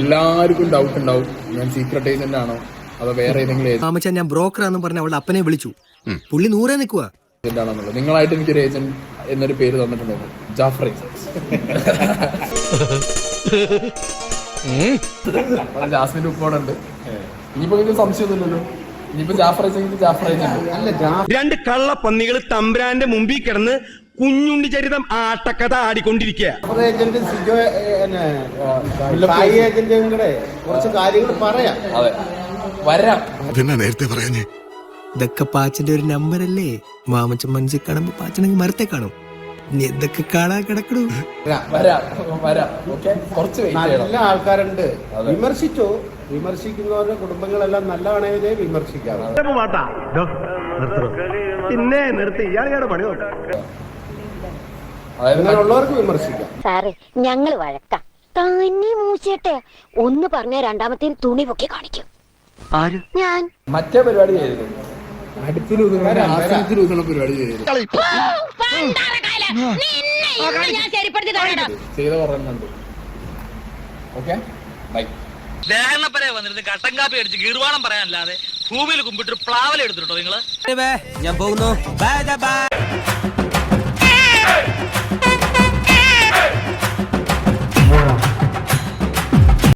എല്ലാവർക്കും ഡൗട്ട് ഉണ്ടാവും. ഞാൻ സീക്രട്ട് ഏജന്റ് ആണോ അതോ വേറെ ഏതെങ്കിലും മാമച്ച ഞാൻ ബ്രോക്കറാന്ന് പറഞ്ഞ അവളുടെ അപ്പനെ വിളിച്ചു. പുള്ളി നൂറേ നിൽക്കുക ഏജന്റ് ആണെന്നുള്ളത് നിങ്ങളായിട്ട് എനിക്കൊരു ഏജന്റ് എന്നൊരു പേര് തന്നിട്ടുണ്ടായിരുന്നു ജാഫർ ഏജൻസ് ജാസ്മിന്റെ ഉപ്പോടുണ്ട് ഇനിയിപ്പോ സംശയമൊന്നുമില്ലല്ലോ. ഇനിയിപ്പോ കള്ള പന്നികൾ രണ്ട് തമ്പ്രാന്റെ മുമ്പിൽ കിടന്ന് കുഞ്ഞുണ്ണി ചരിതം ആട്ടക്കഥ ആടിക്കൊണ്ടിരിക്കുക. കുറച്ച് കാര്യങ്ങൾ പറയാം. അതെ. വരാം. പിന്നെ നേരത്തെ പറയാഞ്ഞേ? ഇതൊക്കെ പാച്ചന്റെ ഒരു നമ്പർ അല്ലേ? മാമച്ചൻ മനസ്സിൽ കാണുമ്പോ പാച്ചനെങ്കിൽ മരത്തെ കാണും. ഇനി എന്തൊക്കെ കാണാൻ കിടക്കണു. വരാം വരാം ഓക്കെ കുറച്ച് വെയിറ്റ് നല്ല ആൾക്കാരുണ്ട്. വിമർശിച്ചു? വിമർശിക്കുന്നവരുടെ കുടുംബങ്ങളെല്ലാം നല്ലതാണേ വിമർശിക്കാം പിന്നെ നിർത്തി. ഇയാളുടെ പണി അങ്ങനെയുള്ളവർക്ക് വിമർശിക്കാം. സാറേ ഞങ്ങൾ വഴക്കാം. തന്നെ മൂച്ചേട്ടെ. ഒന്ന് പറഞ്ഞ രണ്ടാമത്തെ തുണി പൊക്കി കാണിക്കും. ഞാൻ. മറ്റേ പരിപാടി ചെയ്തത് അടുപ്പിൽ ആസനത്തിൽ പരിപാടി ചെയ്ത ഓക്കെ? ബൈ. ദേഹണപ്പരെ വന്നിരുന്ന് കട്ടൻ കാപ്പി അടിച്ച് ഗീർവാണം പറയാനല്ലാതെ ഭൂമിയിൽ കുമ്പിട്ട് പ്ലാവല എടുത്തിട്ടുണ്ടോ നിങ്ങൾ? ഞാൻ പോകുന്നു. Bye bye.